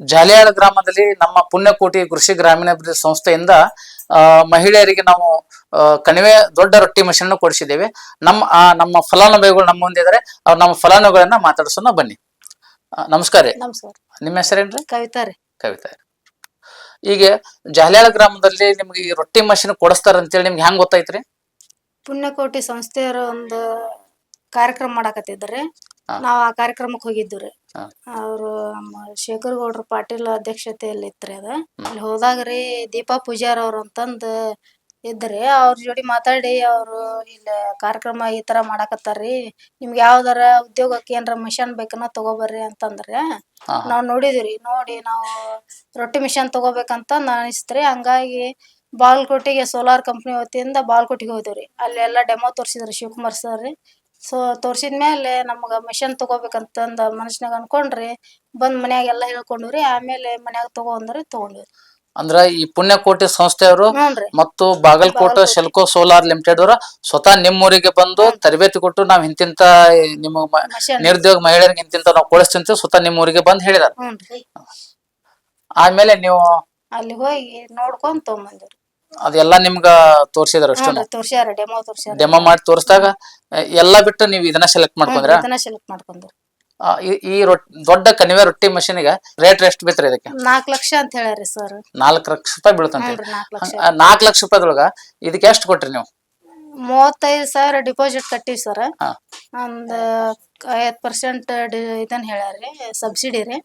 ಜಾಲಿಯಾಳ ಗ್ರಾಮದಲ್ಲಿ ನಮ್ಮ ಪುಣ್ಯಕೋಟಿ ಕೃಷಿ ಗ್ರಾಮೀಣಾಭಿವೃದ್ಧಿ ಸಂಸ್ಥೆಯಿಂದ ಮಹಿಳೆಯರಿಗೆ ನಾವು ಕಣಿವೆ ದೊಡ್ಡ ರೊಟ್ಟಿ ಮಷೀನ್ ಕೊಡಿಸಿದ್ದೇವೆ. ನಮ್ಮ ಆ, ನಮ್ಮ ಫಲಾನುಭವಿಗಳು ನಮ್ಮ ಮುಂದೆ ಇದ್ದಾರೆ. ಅವ್ರು ನಮ್ಮ ಫಲಾನುಭವಿಗಳನ್ನ ಮಾತಾಡ್ಸೋಣ ಬನ್ನಿ. ನಮಸ್ಕಾರ ರೀ. ನಮಸ್ಕಾರ. ನಿಮ್ಮ ಹೆಸರೇನ್ರಿ ಕವಿತಾ ರೀ. ಕವಿತಾ ಈಗ ಜಾಲಿಯಾಳ ಗ್ರಾಮದಲ್ಲಿ ನಿಮ್ಗೆ ಈ ರೊಟ್ಟಿ ಮಷೀನ್ ಕೊಡಿಸ್ತಾರ ಅಂತೇಳಿ ನಿಮ್ಗೆ ಹೆಂಗ್ ಗೊತ್ತಾಯ್ತ್ರಿ? ಪುಣ್ಯಕೋಟಿ ಸಂಸ್ಥೆಯವರು ಒಂದು ಕಾರ್ಯಕ್ರಮ ಮಾಡಾಕತ್ತಿದ್ರಿ. ನಾವ್ ಆ ಕಾರ್ಯಕ್ರಮಕ್ಕೆ ಹೋಗಿದ್ವಿ ರೀ ಹಾ. ಅವರು ಶೇಖರ್ ಗೌಡ್ರ ಪಾಟೀಲ್ ಅಧ್ಯಕ್ಷತೆಯಲ್ಲಿ ಇತ್ರಿ ಅದ ಅಲ್ಲಿ ಹೋದಾಗ ರೀ ದೀಪಾ ಪೂಜಾರ್ ಅವ್ರ ಅಂತಂದ ಇದ್ರಿ. ಅವ್ರ ಜೋಡಿ ಮಾತಾಡಿ ಅವ್ರು ಇಲ್ಲ ಕಾರ್ಯಕ್ರಮ ಈ ತರ ಮಾಡಾಕತ್ತಾರಿ ನಿಮ್ಗೆ ಯಾವ್ದಾರ ಉದ್ಯೋಗಕ್ಕೆ ಏನಾರ ಮಿಷನ್ ಬೇಕನ್ನ ತಗೋಬರ್ರಿ ಅಂತಂದ್ರೆ ಹಾ, ಹಾ. ನಾವ್ ನೋಡಿದಿವ್ರಿ. ನೋಡಿ ನಾವು ರೊಟ್ಟಿ ಮಿಷನ್ ತಗೋಬೇಕಂತ ಅನಿಸ್ತ್ರಿ. ಹಂಗಾಗಿ ಬಾಲ್ಕೋಟಿಗೆ ಸೋಲಾರ್ ಕಂಪ್ನಿ ವತಿಯಿಂದ ಬಾಲ್ಕೋಟಿಗೆ ಹೋದ್ವಿ ಅಲ್ಲೆಲ್ಲ ಡೆಮೋ ತೋರಿಸಿದ್ರಿ ಶಿವಕುಮಾರ್ ಸರ್ ರೀ. ಸೊ ತೋರ್ಸಿದ್ಮೇಲೆ ನಮಗ ಮಿಷನ್ ತಗೋಬೇಕಂತಂದ ಮನಸ್ನಾಗ ಅನ್ಕೊಂಡ್ರಿ ಬಂದ್ ಮನ್ಯಾಗ ಎಲ್ಲಾ ಹೇಳ್ಕೊಂಡ್ರಿ ಆಮೇಲೆ ಮನ್ಯಾಗ ತಗೋ ಅಂದ್ರಿ ತಗೊಂಡ್ವಿ ಅಂದ್ರ ಈ ಪುಣ್ಯಕೋಟಿ ಸಂಸ್ಥೆಯವರು ಹ್ಞೂನ್ರಿ. ಮತ್ತು ಬಾಗಲಕೋಟೆ. ಶೆಲ್ಕೋ ಸೋಲಾರ್ ಲಿಮಿಟೆಡ್ ಅವರ ಸ್ವತಃ ನಿಮ್ಮೂರಿಗೆ ಬಂದು ತರಬೇತಿ ಕೊಟ್ಟು ನಾವ್ ಇಂತಿಂತ ನಿಮ್ಮ ಮ- ಮಿಷನ್ ನಿರುದ್ಯೋಗ ಮಹಿಳೆಯರಿಗೆ ಇಂತಿಂತ ನಾವು ಕೊಡಿಸ್ತಿಂತ ಸ್ವತಃ ನಿಮ್ಮೂರಿಗೆ ಬಂದು ಹೇಳಿದಾರ. ಹ್ಞೂನ್ರಿ. ಆಮೇಲೆ ನೀವು ಅಲ್ಲಿ ಹೋಗಿ ನೋಡ್ಕೊಂಡ್ ತಗೊಂಬಂದಿವ್ರಿ. ಅದೆಲ್ಲ ನಿಮ್ಗ ತೋರ್ಸಿದಾರ ಅಷ್ಟೇ ತೋರ್ಸ್ಯಾರ ಡೆಮೋ ತೋರ್ಸ್ಯಾರ. ಡೆಮೋ ಮಾಡಿ ತೋರಿಸಿದಾಗ ಎಲ್ಲಾ ಬಿಟ್ಟು ನೀವು ಇದನ್ನ ಸೆಲೆಕ್ಟ್ ಮಾಡ್ಕೊಂಡ್ರ? ಇದನ್ನ ಸೆಲೆಕ್ಟ್ ಮಾಡ್ಕೊಂಡ್ರಿ ಈ ರೊಟ್ಟಿ ದೊಡ್ಡ ಕನಿವೆ ರೊಟ್ಟಿ ಮಷೀನ್ಗೆ ರೇಟ್ ಎಷ್ಟು ಬಿತ್ರಿ ಇದಕ್ಕೆ? ನಾಲ್ಕ್ ಲಕ್ಷ ಅಂತ ಹೇಳ್ಯಾರಿ ಸರ್ ನಾಲ್ಕು ಲಕ್ಷ ರೂಪಾಯಿ ಬೀಳ್ತಂತೆ ನಾಲ್ಕ್ ಲಕ್ಷ. ನಾಲ್ಕು ಲಕ್ಷ ರೂಪಾಯಿದೊಳಗ ಇದಕ್ಕೆ ಎಷ್ಟು ಕೊಟ್ರಿ ನೀವು? ಮೂವತ್ತೈದು ಸಾವಿರ ಡಿಪಾಸಿಟ್ ಕಟ್ಟಿವಿ ಸರ್ ಹಾ. ಒಂದು ಐವತ್ತು ಪರ್ಸೆಂಟ್ ಇದನ್ ಹೇಳ್ಯಾರಿ ಸಬ್ಸಿಡಿ ರೀ.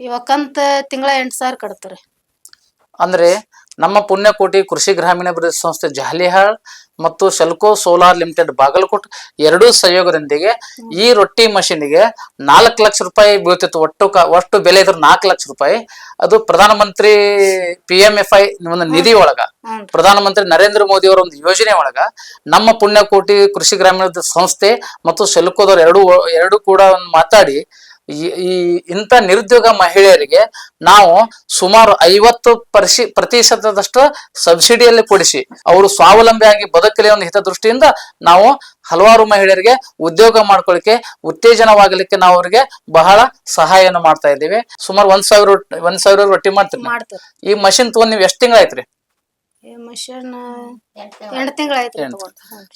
ಇವಕ್ಕಂತ ತಿಂಗಳ ಎಂಟು ಸಾವಿರ ಕಟ್ತೀರಿ ಅಂದ್ರೆ ನಮ್ಮ ಪುಣ್ಯಕೋಟಿ ಕೃಷಿ ಗ್ರಾಮೀಣಾಭಿವೃದ್ಧಿ ಸಂಸ್ಥೆ ಜಹಲಿಹಾಳ್ ಮತ್ತು ಶಲ್ಕೋ ಸೋಲಾರ್ ಲಿಮಿಟೆಡ್ ಬಾಗಲಕೋಟ್ ಎರಡೂ ಸಹಯೋಗದೊಂದಿಗೆ ಈ ರೊಟ್ಟಿ ಮಷೀನಿಗೆ ನಾಲ್ಕು ಲಕ್ಷ ರೂಪಾಯಿ ಬೀಳ್ತಿತ್ತು. ಒಟ್ಟು ಕ ಒಟ್ಟು ಬೆಲೆ ಇದ್ರ ನಾಲ್ಕು ಲಕ್ಷ ರೂಪಾಯಿ. ಅದು ಪ್ರಧಾನಮಂತ್ರಿ ಪಿ ಎಂ ಎಫ್ ಐ ಒಂದು ನಿಧಿ ಒಳಗ ಪ್ರಧಾನಮಂತ್ರಿ ನರೇಂದ್ರ ಮೋದಿ ಅವರ ಒಂದು ಯೋಜನೆ ಒಳಗ ನಮ್ಮ ಪುಣ್ಯಕೋಟಿ ಕೃಷಿ ಗ್ರಾಮೀಣ ಸಂಸ್ಥೆ ಮತ್ತು ಶೆಲ್ಕೋದವ್ರು ಎರಡು ಎರಡು ಕೂಡ ಒಂದು ಮಾತಾಡಿ ಈ ಇಂಥ ನಿರುದ್ಯೋಗ ಮಹಿಳೆಯರಿಗೆ ನಾವು ಸುಮಾರು ಐವತ್ತು ಪರ್ಶಿ ಪ್ರತಿಶತದಷ್ಟು ಸಬ್ಸಿಡಿಯಲ್ಲಿ ಕೊಡಿಸಿ ಅವರು ಸ್ವಾವಲಂಬಿಯಾಗಿ ಬದುಕಲಿ ಒಂದು ಹಿತದೃಷ್ಟಿಯಿಂದ ನಾವು ಹಲವಾರು ಮಹಿಳೆಯರಿಗೆ ಉದ್ಯೋಗ ಮಾಡ್ಕೊಳ್ಳಿಕ್ಕೆ ಉತ್ತೇಜನವಾಗಲಿಕ್ಕೆ ನಾವು ಅವರಿಗೆ ಬಹಳ ಸಹಾಯವನ್ನು ಮಾಡ್ತಾ ಇದ್ದೀವಿ. ಸುಮಾರು ಒಂದ್ ಸಾವಿರ ಒಂದ್ ಸಾವಿರ ರೊಟ್ಟಿ ಮಾಡ್ತೀವಿ ಮಾಡ್ತೀರಿ ಈ ಮಷಿನ್ ತಗೊಂಡ್ ನೀವು ಎಷ್ಟು ತಿಂಗಳಾಯ್ತ್ರಿ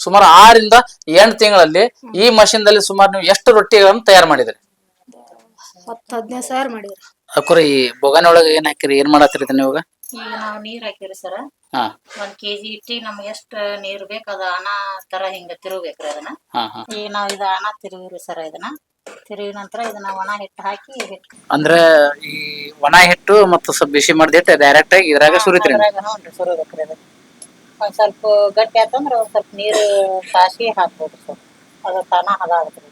ಸುಮಾರು ಆರಿಂದ ಎಂಟು ತಿಂಗಳಲ್ಲಿ ಈ ಮಷಿನ್ ದಲ್ಲಿ ಸುಮಾರು ನೀವು ಎಷ್ಟು ರೊಟ್ಟಿಗಳನ್ನು ತಯಾರು ಮಾಡಿದ್ರಿ? ಹತ್ತು ಹದಿನೈದು ಸಾವಿರ ಮಾಡಿವ್ರಿ ಅಕ್ಕರ ಈ ಬೊಗಾನ ಒಳಗೆ ಏನ್ ಹಾಕಿರಿ? ಏನ್ ಮಾಡತ್ತೀರಿ ಇದನ್ನ ಇವಾಗ? ಈಗ ನಾವು ನೀರ್ ಹಾಕಿರಿ ಸರ. ಹಾ. ಒಂದ್ ಕೆಜಿ ಇಟ್ಟಿ ನಮ್ಗೆ ಎಷ್ಟ ನೀರ್ ಬೇಕ ಅದ ಅನ ತರ ಹಿಂಗ ತಿರುಗ್ಬೇಕ್ರಿ ಅದನ್ನ. ಹಾ ಹಾ. ಈಗ ನಾವ್ ಇದ ಅನ ತಿರುಗಿರಿ ಸರ ಇದನ್ನ. ತಿರುಗಿ ನಂತರ ಇದನ್ನ ಒಣ ಹಿಟ್ಟು ಹಾಕಿ ಅಂದ್ರ ಅಂದ್ರೆ ಈ ಒಣ ಹಿಟ್ಟು ಮತ್ತು ಸ್ವಲ್ಪ ಬಿಸಿ ಮಾಡಿದಿಟ್ಟು ಡೈರೆಕ್ಟ್ ಆಗಿ ಇದ್ರಾಗ ಸುರಿತ್ರಿ ಹ್ಞೂನ್ರಿ ಸುರಿಬೇಕ್ರಿ ಒಂದ್ ಸ್ವಲ್ಪ ಗಟ್ಟಿ ಆತಂದ್ರ ಒಂದ್ ಸ್ವಲ್ಪ ನೀರು ಕಾಸಿ ಹಾಕ್ಬೋದು ಸರ್. ಅದು ತಾನ ಹದ ಆಗತ್ರಿ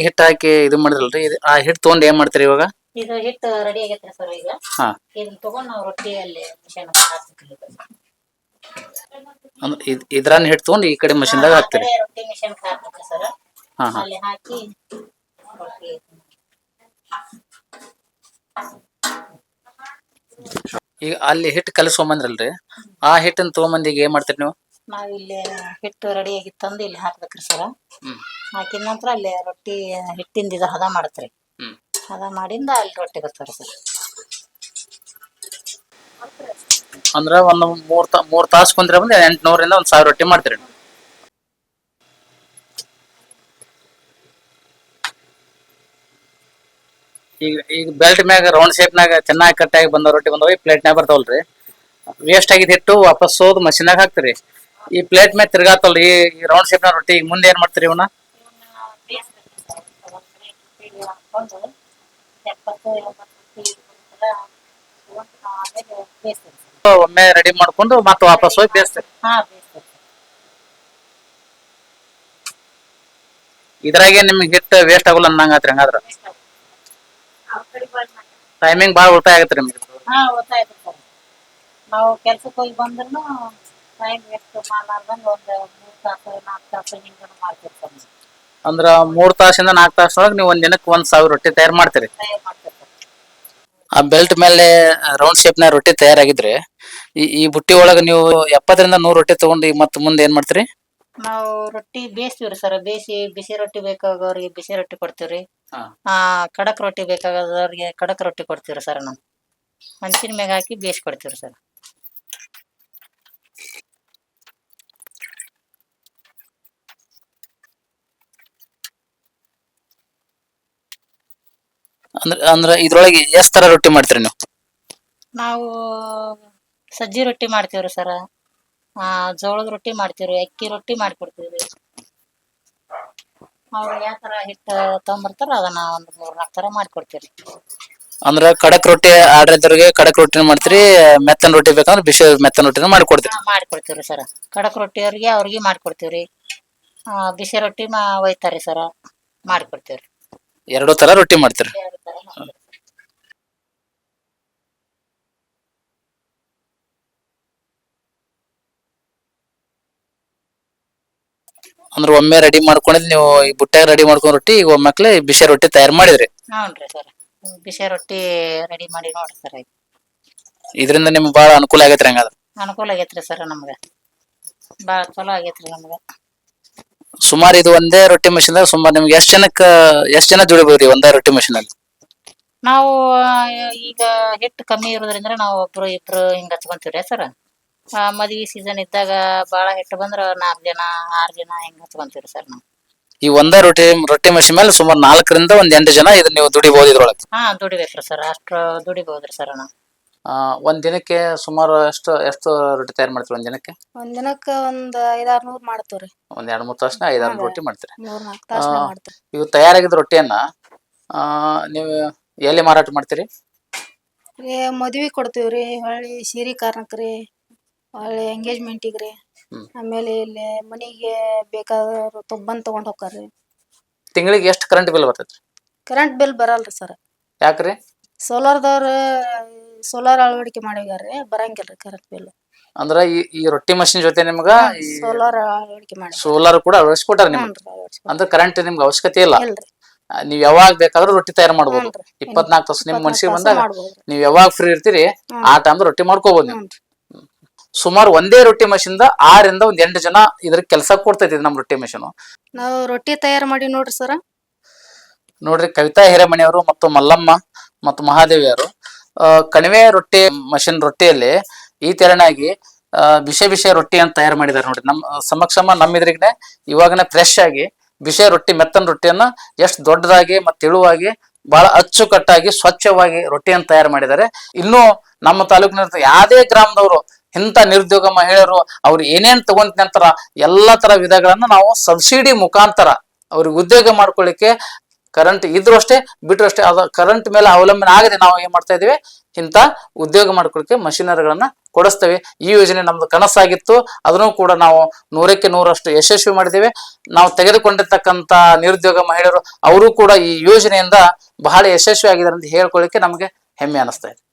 ಹಿಟ್ಟು ಹಾಕಿ ಇದು ಮಾಡಿದ್ರಲ್ರಿ? ಇದು- ಆ ಹಿಟ್ ತಗೊಂಡ್ ಏನ್ ಮಾಡ್ತೀರಿ ಇವಾಗ? ಇದು ಹಿಟ್ಟು ರೆಡಿ ಆಗೈತ್ರಿ ಸರ್ ಈಗ. ಹಾ. ಇದನ್ನ ತಗೊಂಡ್ ನಾವು ರೊಟ್ಟಿಯಲ್ಲಿ ಮಿಷನ್ ಅಂದ್ರೆ ಇದ್- ಇದ್ರನ್ನ ಹಿಟ್ಟು ತಗೊಂಡ್ ಈ ಕಡೆ ಮಷಿನ್ ದಾಗ ಹಾಕ್ತೀರಿ? ರೊಟ್ಟಿ ಮಿಷನ್ ಹಾಕ್ಬೇಕ್ರಿ ಸರ್ ಹಾ ಹಾ. ಅಲ್ಲಿ ಹಾಕಿ ರೊಟ್ಟಿ ಈಗ ಅಲ್ಲಿ ಹಿಟ್ಟು ಕಲಸ್ಕೊಂಬಂದ್ರಲ್ರಿ ಆ ಹಿಟ್ಟನ್ನ ತಗೊಂಬಂದ್ ಈಗ ಏನ್ ಮಾಡ್ತೀರಿ ನೀವು? ನಾವ್ ಇಲ್ಲಿ ಹಿಟ್ಟು ರೆಡಿ ಆಗಿ ತಂದು ಇಲ್ಲಿ ಹಾಕ್ಬೇಕ್ರಿ ಸರ ಹಾಕಿದ ನಂತರ ಅಲ್ಲಿ ರೊಟ್ಟಿ ಹಿಟ್ಟಿಂದ ಇದು ಹದ ಮಾಡತ್ರಿ. ಹದ ಮಾಡಿಂದ ಅಲ್ಲಿ ರೊಟ್ಟಿ ಬರ್ತಾರ ಸರ್ ಅಂದ್ರೆ ಒಂದ್ ಮೂರ್ ತಾ ಮೂರ್ ತಾಸು ಕುಂದ್ರೆ ಬಂದ್ರೆ ಎಂಟ್ನೂರಿಂದ ಒಂದ್ ಸಾವಿರ ರೊಟ್ಟಿ ಮಾಡ್ತೀರಿ ಈಗ ಈಗ ಬೆಲ್ಟ್ ಮ್ಯಾಗ ರೌಂಡ್ ಶೇಪ್ನಾಗ ಚೆನ್ನಾಗಿ ಕಟ್ಟಾಗಿ ಬಂದ ರೊಟ್ಟಿ ಬಂದವ ಈ ಪ್ಲೇಟ್ನಾಗ ಬರ್ತಾವಲ್ರಿ. ವೇಸ್ಟ್ ಆಗಿದ್ ಹಿಟ್ಟು ವಾಪಸ್ ಹೋದ್ ಮಷಿನಾಗ ಹಾಕ್ತಿರಿ. ಈ ಪ್ಲೇಟ್ ಮೇಲೆ ತಿರ್ಗಾತಲ್ಲ ಈ ರೌಂಡ್ ಶೇಪ್ನ ರೊಟ್ಟಿ ಈಗ ಮುಂದೆ ಏನ್ ಮಾಡ್ತೀರಿ ಇವನ್ನ ಒಮ್ಮೆ ರೆಡಿ ಮಾಡ್ಕೊಂಡು ಮತ್ತೆ ವಾಪಸ್ ಹೋಗಿ ಬೇಯಿಸ್ತೀರಿ. ಇದ್ರಾಗೆ ನಿಮ್ಗೆ ಹಿಟ್ಟು ವೇಸ್ಟ್ ಆಗೋಲ್ಲ ಅನ್ನಂಗಾತ್ರಿ ಹಂಗಾದ್ರ. ಟೈಮಿಂಗ್ ಭಾಳ ಉಳಿತಾಯ ಆಗತ್ತೆ ನಿಮ್ಗೆ ನಾವು ಕೆಲ್ಸಕ್ಕೆ ಹೋಗಿ ಬಂದ್ರು ಟೈಮ್ ವೇಸ್ಟ್ ಮಾಡಲಾರ್ದಂಗ ಒಂದು ಮೂರು ತಾಸು ನಾಲ್ಕು ತಾಸು ಹಿಂಗ ಮಾಡ್ತೀವಿ ಸರ್ ನಾವು. ಅಂದ್ರ ಮೂರ್ ತಾಸಿಂದ ನಾಲ್ಕು ತಾಸೊಳಗೆ ನೀವು ಒಂದ್ ದಿನಕ್ಕೆ ಒಂದ್ ಸಾವಿರ ರೊಟ್ಟಿ ತಯಾರು ಮಾಡ್ತೀರಿ ತಯಾರು ಆ ಬೆಲ್ಟ್ ಮೇಲೆ ರೌಂಡ್ ಶೇಪ್ನ ರೊಟ್ಟಿ ತಯಾರಾಗಿದ್ರಿ ಈ ಈ ಬುಟ್ಟಿ ಒಳಗ ನೀವು ಎಪ್ಪತ್ತರಿಂದ ನೂರ್ ರೊಟ್ಟಿ ತಗೊಂಡು ಈಗ ಮತ್ತೆ ಮುಂದೆ ಏನ್ ಮಾಡ್ತೀರಿ ನಾವು ರೊಟ್ಟಿ ಬೇಯಿಸ್ತೀವ್ರಿ ಸರ್ ಬೇಯಿಸಿ ಬಿಸಿ ರೊಟ್ಟಿ ಬೇಕಾಗೋರಿಗೆ ಬಿಸಿ ರೊಟ್ಟಿ ಕೊಡ್ತೀವ್ರಿ ಹಾ. ಆ ಕಡಕ್ ರೊಟ್ಟಿ ಬೇಕಾಗೋದವ್ರಿಗೆ ಕಡಕ್ ರೊಟ್ಟಿ ಕೊಡ್ತೀವ್ರಿ ಸರ್ ನಾವು ಹಂಚಿನ ಮ್ಯಾಗ ಹಾಕಿ ಬೇಯಿಸಿ ಕೊಡ್ತೀವ್ರಿ ಸರ್ ಅಂದ್ರೆ ಅಂದ್ರೆ ಇದ್ರೊಳಗೆ ಎಷ್ಟ್ ತರ ರೊಟ್ಟಿ ಮಾಡ್ತೀರಿ ನೀವು? ನಾವು ಸಜ್ಜಿ ರೊಟ್ಟಿ ಮಾಡ್ತೀವ್ರಿ ಸರ. ಆ ಜೋಳದ ರೊಟ್ಟಿ ಮಾಡ್ತೀವ್ರಿ ಅಕ್ಕಿ ರೊಟ್ಟಿ ಮಾಡ್ಕೊಡ್ತೀವ್ರಿ. ಅವ್ರು ಯಾವ ತರ ಹಿಟ್ಟು ತಗೊಂಬರ್ತಾರ ಅದನ್ನ ಒಂದ್ ಮೂರ್ ನಾಲ್ಕು ತರ ಮಾಡ್ಕೊಡ್ತೀವ್ರಿ. ಅಂದ್ರೆ ಕಡಕ್ ರೊಟ್ಟಿ ಆರ್ಡರ್ ಇದ್ದವ್ರಿಗೆ ಕಡಕ್ ರೊಟ್ಟಿನ ಮಾಡ್ತೀರಿ ಮೆತ್ತನ್ ರೊಟ್ಟಿ ಬೇಕಂದ್ರೆ ಬಿಸಿ ಮೆತ್ತನ್ ರೊಟ್ಟಿನ ಮಾಡ್ಕೊಡ್ತೀರಿ. ಹಾ, ಮಾಡ್ಕೊಡ್ತೀವ್ರಿ ಸರ. ಕಡಕ್ ರೊಟ್ಟಿ ಅವ್ರಿಗೆ ಅವ್ರಿಗೆ ಮಾಡ್ಕೊಡ್ತೀವ್ರಿ. ಆ ಬಿಸಿ ರೊಟ್ಟಿ ಮಾ ಸರ್ ಸರ. ಮಾಡ್ಕೊಡ್ತೀವ್ರಿ. ಎರಡು ತರ ರೊಟ್ಟಿ ಮಾಡ್ತೀರಿ. ಎರಡು ಅಂದ್ರೆ ಒಮ್ಮೆ ರೆಡಿ ಮಾಡ್ಕೊಂಡಿದ್ ನೀವು ಈ ಬುಟ್ಟ್ಯಾಗ ರೆಡಿ ಮಾಡ್ಕೊಂಡ್ ರೊಟ್ಟಿ ಈಗ ಒಮ್ಮಕ್ಲೆ ಬಿಸಿ ರೊಟ್ಟಿ ತಯಾರು ಮಾಡಿದ್ರಿ. ಹ್ಞೂನ್ರಿ ಸರ್. ಬಿಸಿ ರೊಟ್ಟಿ ರೆಡಿ ಮಾಡಿ ನೋಡ್ರಿ ಸರ್ ಇದರಿಂದ ನಿಮ್ಗೆ ಬಹಳ ಅನುಕೂಲ ಆಗೈತ್ರಿ ಹಂಗಾದ್ರೆ? ಅನುಕೂಲ ಆಗೈತ್ರಿ ಸರ್ ನಮ್ಗೆ. ಭಾಳ ಚಲೋ ಆಗೈತ್ರಿ ನಮ್ಗೆ. ಸುಮಾರು ಇದು ಒಂದೇ ರೊಟ್ಟಿ ಮಷಿನ್ ಸುಮಾರು ನಿಮ್ಗೆ ಎಷ್ಟ್ ಜನಕ್ಕ ಎಷ್ಟು ಜನ ದುಡಿಬೋದ್ರಿ ಒಂದೇ ರೊಟ್ಟಿ ಮಷಿನ್ ಅಲ್ಲಿ? ನಾವು ಈಗ ಹಿಟ್ಟು ಕಮ್ಮಿ ಇರೋದ್ರಿಂದ ನಾವು ಒಬ್ರು ಇಬ್ರು ಹಿಂಗ ಹಚ್ಕೊಂತೀವ್ರಿ ಸರ್. ಮದ್ವಿ ಸೀಸನ್ ಇದ್ದಾಗ ಬಾಳ ಹಿಟ್ಟು ಬಂದ್ರ ನಾಲ್ಕು ಜನ ಆರು ಜನ ಹೆಂಗ್ ಹಚ್ಕೊಂತೀರಿ ಸರ್ ನಾವು? ಈ ಒಂದೇ ರೊಟ್ಟಿ ರೊಟ್ಟಿ ಮಷಿನ್ ಮೇಲೆ ಸುಮಾರು ನಾಲ್ಕರಿಂದ ಒಂದ್ ಎಂಟು ಜನ ಇದನ್ನ ನೀವು ದುಡಿಬಹುದು ಇದ್ರೊಳಗೆ. ಹಾ ದುಡಿಬೇಕ್ರಿ ಸರ್ ಅಷ್ಟು ದುಡಿಬಹುದ್ರಿ ಸರ್ ನಾವು. ಆ, ಒಂದ್ ದಿನಕ್ಕೆ ಸುಮಾರು ಎಷ್ಟು ಎಷ್ಟು ರೊಟ್ಟಿ ತಯಾರು ಮಾಡ್ತೀರಿ ಒಂದ್ ದಿನಕ್ಕೆ? ಒಂದ್ ದಿನಕ್ಕ ಒಂದ್ ಐದಾರು ನೂರ್ ಮಾಡ್ತೇವ್ರಿ. ಒಂದ್ ಎರಡ್ ಮೂರ್ ತಾಸನ ಐದಾರು ರೊಟ್ಟಿ ಮಾಡ್ತೀರಿ. ಮೂರ್ ನಾಲ್ಕು ತಾಸ ಆ. ಮಾಡ್ತೇವೆ ಇವು ತಯಾರಾಗಿದ್ದ ರೊಟ್ಟಿಯನ್ನ ಆ, ನೀವು ಎಲ್ಲಿ ಮಾರಾಟ ಮಾಡ್ತೀರಿ? ಏ, ಮದ್ವಿ ಕೊಡ್ತೀವ್ರಿ ಹೊಳ್ಳಿ ಸೀರೆ ಕಾರ್ನಕ್ ರೀ ಹೊಳ್ಳಿ ಎಂಗೇಜ್ಮೆಂಟ್ ರೀ. ಹ್ಮ್. ಆಮೇಲೆ ಇಲ್ಲಿ ಮನೆಗೆ ಬೇಕಾದವ್ರು ತ- ಬಂದ್ ತಗೊಂಡ್ ಹೋಗ್ತಾರ್ರಿ. ತಿಂಗಳಿಗೆ ಎಷ್ಟು ಕರೆಂಟ್ ಬಿಲ್ ಬರ್ತೈತ್ರಿ? ಕರೆಂಟ್ ಬಿಲ್ ಬರಲ್ರಿ ಸರ್ ಯಾಕ್ರಿ? ಸೋಲಾರ್ದವ್ರ ಸೋಲಾರ್ ಅಳವಡಿಕೆ ಮಾಡಿವ್ಯಾರ್ರಿ ಬರಂಗಿಲ್ರಿ ಕರೆಂಟ್ ಬಿಲ್ ಅಂದ್ರ ಈ ಈ ರೊಟ್ಟಿ ಮಷಿನ್ ಜೊತೆ ನಿಮ್ಗ ಈ ಸೋಲಾರ್ ಅಳವಡಿಕೆ ಮಾಡಿ ಸೋಲಾರ್ ಕೂಡ ಅಳವಡಿಸ್ಕೊಟ್ಟಾರ ನಿಮ್ಗೆ? ಅಂದ್ರೆ ಕರೆಂಟ್ ನಿಮ್ಗೆ ಅವಶ್ಯಕತೆ ಇಲ್ಲ. ಇಲ್ರಿ. ಆ, ನೀವ್ ಯಾವಾಗ ಬೇಕಾದ್ರೂ ರೊಟ್ಟಿ ತಯಾರು ಮಾಡ್ಬೋದು. ರೀ ಇಪ್ಪತ್ನಾಲ್ಕು ತಾಸು ನಿಮ್ ಮನ್ಸಿಗೆ ಬಂದಾಗ. ನೀವ್ ಯಾವಾಗ ಫ್ರೀ ಇರ್ತೀರಿ. ಆ ಟೈಮ್ ರೊಟ್ಟಿ ಮಾಡ್ಕೋಬಹುದು ನೀವು. ಸುಮಾರು ಒಂದೇ ರೊಟ್ಟಿ ಮಷಿನ್ ಆರಿಂದ ಒಂದ್ ಎಂಟು ಜನ ಇದ್ರ ಕೆಲಸ ಕೊಡ್ತೈತಿ ನಮ್ ರೊಟ್ಟಿ ಮಷಿನ್ ನಾವು ರೊಟ್ಟಿ ತಯಾರು ಮಾಡಿ ನೋಡ್ರಿ ಸರ್ ನೋಡ್ರಿ ಕವಿತಾ ಹಿರೇಮಣಿಯವರು ಮತ್ತು ಮಲ್ಲಮ್ಮ ಮತ್ತು ಮಹಾದೇವಿಯವರು ಕಣಿವೆ ರೊಟ್ಟಿ ಮಷಿನ್ ರೊಟ್ಟಿಯಲ್ಲಿ ಈ ತೆರನಾಗಿ ಬಿಸಿ ಬಿಸಿ ರೊಟ್ಟಿ ಅಂತ ತಯಾರು ಮಾಡಿದ್ದಾರೆ ನೋಡ್ರಿ. ನಮ್ಮ ಸಮಕ್ಷಮ ನಮ್ಮ ಇದ್ರಿಗೆ ಇವಾಗನೇ ಫ್ರೆಶ್ ಆಗಿ ಬಿಸಿ ರೊಟ್ಟಿ ಮೆತ್ತನ ರೊಟ್ಟಿಯನ್ನ ಎಷ್ಟು ದೊಡ್ಡದಾಗಿ ಮತ್ತು ತೆಳುವಾಗಿ ಬಹಳ ಅಚ್ಚುಕಟ್ಟಾಗಿ ಸ್ವಚ್ಛವಾಗಿ ರೊಟ್ಟಿಯನ್ನು ತಯಾರು ಮಾಡಿದ್ದಾರೆ ಇನ್ನು ನಮ್ಮ ತಾಲೂಕಿನ ಯಾವುದೇ ಗ್ರಾಮದವರು ಇಂಥ ನಿರುದ್ಯೋಗ ಮಹಿಳೆಯರು ಅವ್ರು ಏನೇನ್ ತಗೊಂತ ನಂತರ ಎಲ್ಲಾ ತರ ವಿಧಗಳನ್ನ ನಾವು ಸಬ್ಸಿಡಿ ಮುಖಾಂತರ ಅವ್ರಿಗೆ ಉದ್ಯೋಗ ಮಾಡ್ಕೊಳ್ಳಿಕ್ಕೆ ಕರೆಂಟ್ ಇದ್ರು ಅಷ್ಟೇ, ಬಿಟ್ರು ಅಷ್ಟೇ, ಅದ ಕರೆಂಟ್ ಮೇಲೆ ಅವಲಂಬನೆ ಆಗದೆ ನಾವು ಏನ್ ಮಾಡ್ತಾ ಇದೀವಿ ಇಂಥ ಉದ್ಯೋಗ ಮಾಡ್ಕೊಳ್ಳಿಕ್ಕೆ ಮಷಿನರಿಗಳನ್ನು ಕೊಡಿಸ್ತೇವೆ. ಈ ಯೋಜನೆ ನಮ್ದು ಕನಸಾಗಿತ್ತು. ಅದನ್ನು ಕೂಡ ನಾವು ನೂರಕ್ಕೆ ನೂರಷ್ಟು ಯಶಸ್ವಿ ಮಾಡಿದ್ದೇವೆ. ನಾವು ತೆಗೆದುಕೊಂಡಿರ್ತಕ್ಕಂಥ ನಿರುದ್ಯೋಗ ಮಹಿಳೆಯರು, ಅವರು ಕೂಡ ಈ ಯೋಜನೆಯಿಂದ ಬಹಳ ಯಶಸ್ವಿ ಆಗಿದ್ದಾರೆ ಅಂತ ಹೇಳ್ಕೊಳ್ಳಿಕ್ಕೆ ನಮಗೆ ಹೆಮ್ಮೆ ಅನಿಸ್ತಾ ಇದೆ.